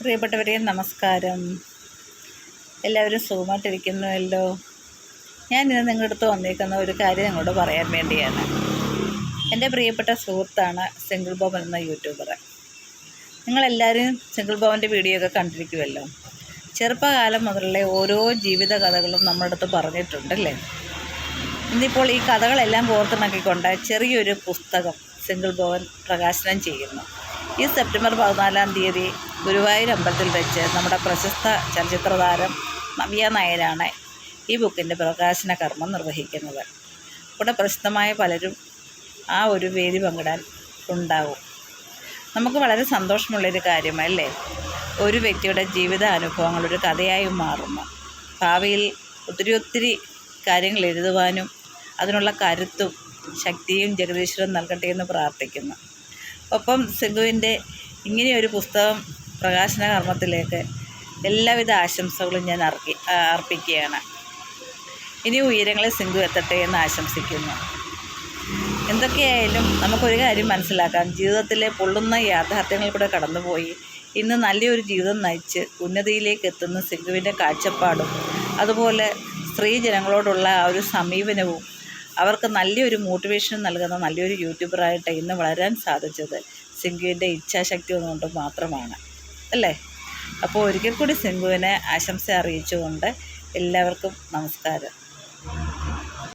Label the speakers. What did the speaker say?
Speaker 1: പ്രിയപ്പെട്ടവരെ നമസ്കാരം. എല്ലാവരും സുഖമായിട്ടിരിക്കുന്നുവല്ലോ? ഇന്ന് നിങ്ങളുടെ അടുത്ത് വന്നിരിക്കുന്ന ഒരു കാര്യം നിങ്ങളോട് പറയാൻ വേണ്ടിയാണ്. എന്റെ പ്രിയപ്പെട്ട സുഹൃത്താണ് സിംഗിൾ ബോബൻ എന്ന യൂട്യൂബർ നിങ്ങളെല്ലാവരും സിംഗിൾ ബോബന്റെ വീഡിയോ ഒക്കെ കണ്ടിരിക്കുമല്ലോ ചെറുപ്പകാലം മുതലുള്ള ഓരോ ജീവിത കഥകളും നമ്മുടെ അടുത്ത് പറഞ്ഞിട്ടുണ്ടല്ലേ ഇന്നിപ്പോൾ ഈ കഥകളെല്ലാം കോർത്തിണക്കിക്കൊണ്ട് ചെറിയൊരു പുസ്തകം സിംഗിൾ ഭവൻ പ്രകാശനം ചെയ്യുന്നു. ഈ സെപ്റ്റംബർ പതിനാലാം തീയതി ഗുരുവായൂർ അമ്പലത്തിൽ വെച്ച് നമ്മുടെ പ്രശസ്ത ചലച്ചിത്ര താരം നവ്യ നായരാണ് ഈ ബുക്കിന്റെ പ്രകാശന കർമ്മം നിർവഹിക്കുന്നത്. ഇവിടെ പ്രസിദ്ധമായ പലരും ആ ഒരു വേദി പങ്കിടാൻ ഉണ്ടാവും. നമുക്ക് വളരെ സന്തോഷമുള്ളൊരു കാര്യമല്ലേ? ഒരു വ്യക്തിയുടെ ജീവിത അനുഭവങ്ങൾ ഒരു കഥയായി മാറുന്നു. ഭാവിയിൽ ഒത്തിരി ഒത്തിരി കാര്യങ്ങൾ എഴുതുവാനും അതിനുള്ള കരുത്തും ശക്തിയും ജഗദീശ്വരൻ നൽകട്ടെ എന്ന് പ്രാർത്ഥിക്കുന്നു. ഒപ്പം സിന്ധുവിന്റെ ഇങ്ങനെയൊരു പുസ്തകം പ്രകാശന കർമ്മത്തിലേക്ക് എല്ലാവിധ ആശംസകളും ഞാൻ അർപ്പി അർപ്പിക്കുകയാണ്. ഇനി ഉയരങ്ങളെ സിന്ധു എത്തട്ടെ എന്ന് ആശംസിക്കുന്നു. എന്തൊക്കെയായാലും നമുക്കൊരു കാര്യം മനസ്സിലാക്കാം. ജീവിതത്തിലെ പൊള്ളുന്ന യാഥാർത്ഥ്യങ്ങൾ കൂടെ കടന്നുപോയി. ഇന്ന് നല്ലൊരു ജീവിതം നയിച്ച് ഉന്നതിയിലേക്ക് എത്തുന്ന സിന്ധുവിന്റെ കാഴ്ചപ്പാടും അതുപോലെ സ്ത്രീ ജനങ്ങളോടുള്ള ആ ഒരു സമീപനവും അവർക്ക് നല്ലൊരു മോട്ടിവേഷൻ നൽകുന്ന നല്ലൊരു യൂട്യൂബറായിട്ട് ഇന്ന് വളരാൻ സാധിച്ചത് സിന്ധുവിന്റെ ഇച്ഛാശക്തി ഒന്നുകൊണ്ട് മാത്രമാണ്. അല്ലേ? അപ്പോൾ ഒരിക്കൽ കൂടി സിംഗുവിനെ ആശംസ അറിയിച്ചുകൊണ്ട് എല്ലാവർക്കും നമസ്കാരം.